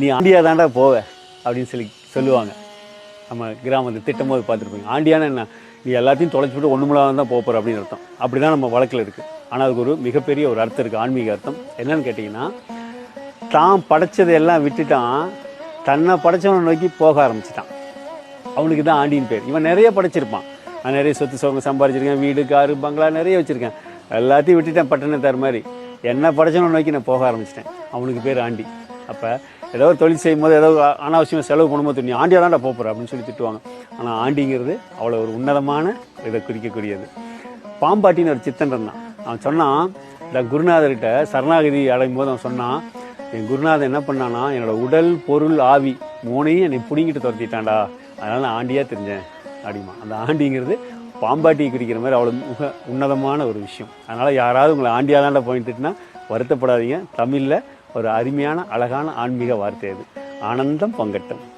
நீ ஆண்டியா தாண்டா போவ அப்படின்னு சொல்லி சொல்லுவாங்க. நம்ம கிராமத்தில் திட்டம் போது பார்த்துருப்பீங்க. ஆண்டியானா என்ன? நீ எல்லாத்தையும் தொலைச்சிவிட்டு ஒன்றுமில்லாத தான் போகிற அப்படின்னு அர்த்தம். அப்படி தான் நம்ம வழக்கில் இருக்குது ஆனால் அதுக்கு ஒரு மிகப்பெரிய ஒரு அர்த்தம் இருக்குது ஆன்மீக அர்த்தம். என்னன்னு கேட்டிங்கன்னா தான் படைச்சதை எல்லாம் விட்டுட்டான் தன்னை படைச்சவனை நோக்கி போக ஆரம்பிச்சிட்டான். அவனுக்கு தான் ஆண்டின்னு பேர். இவன் நிறைய படைச்சிருப்பான். நான் நிறைய சொத்து சோகம் சம்பாரிச்சிருக்கேன் வீடு காரு பங்களா நிறைய வச்சுருக்கேன். எல்லாத்தையும் விட்டுட்டேன் பட்டணத்தார் மாதிரி. என்ன படைச்சவனை நோக்கி நான் போக ஆரம்பிச்சிட்டேன். அவனுக்கு பேர் ஆண்டி. அப்போ ஏதோ ஒரு தொழில் செய்யும் போது ஏதோ அனாவசியமாக செலவு பண்ணும்போது நீ ஆண்டியாக தான்டா போகிற அப்படின்னு சொல்லி திட்டுவாங்க. ஆனால் ஆண்டிங்கிறது அவ்வளோ ஒரு உன்னதமான இதை குறிக்கக்கூடியது. பாம்பாட்டின்னு ஒரு சித்தன் இருந்தான். அவன் சொன்னான் இந்த குருநாதர்கிட்ட சரணாகதி அடையும் போது அவன் சொன்னான் என் குருநாதர் என்ன பண்ணானா என்னோட உடல் பொருள் ஆவி மூணையும் என்னை பிடிங்கிட்டு துரத்திட்டான்டா. அதனால் நான் ஆண்டியாக தெரிஞ்சேன் அப்படிமா அந்த ஆண்டிங்கிறது பாம்பாட்டியை குறிக்கிற மாதிரி அவ்வளோ மிக உன்னதமான ஒரு விஷயம். அதனால் யாராவது உங்களை ஆண்டியாக தாண்டா போயிட்டுனா வருத்தப்படாதீங்க. தமிழில் ஒரு அருமையான அழகான ஆன்மீக வார்த்தை அது. ஆனந்தம் பங்கட்டும்.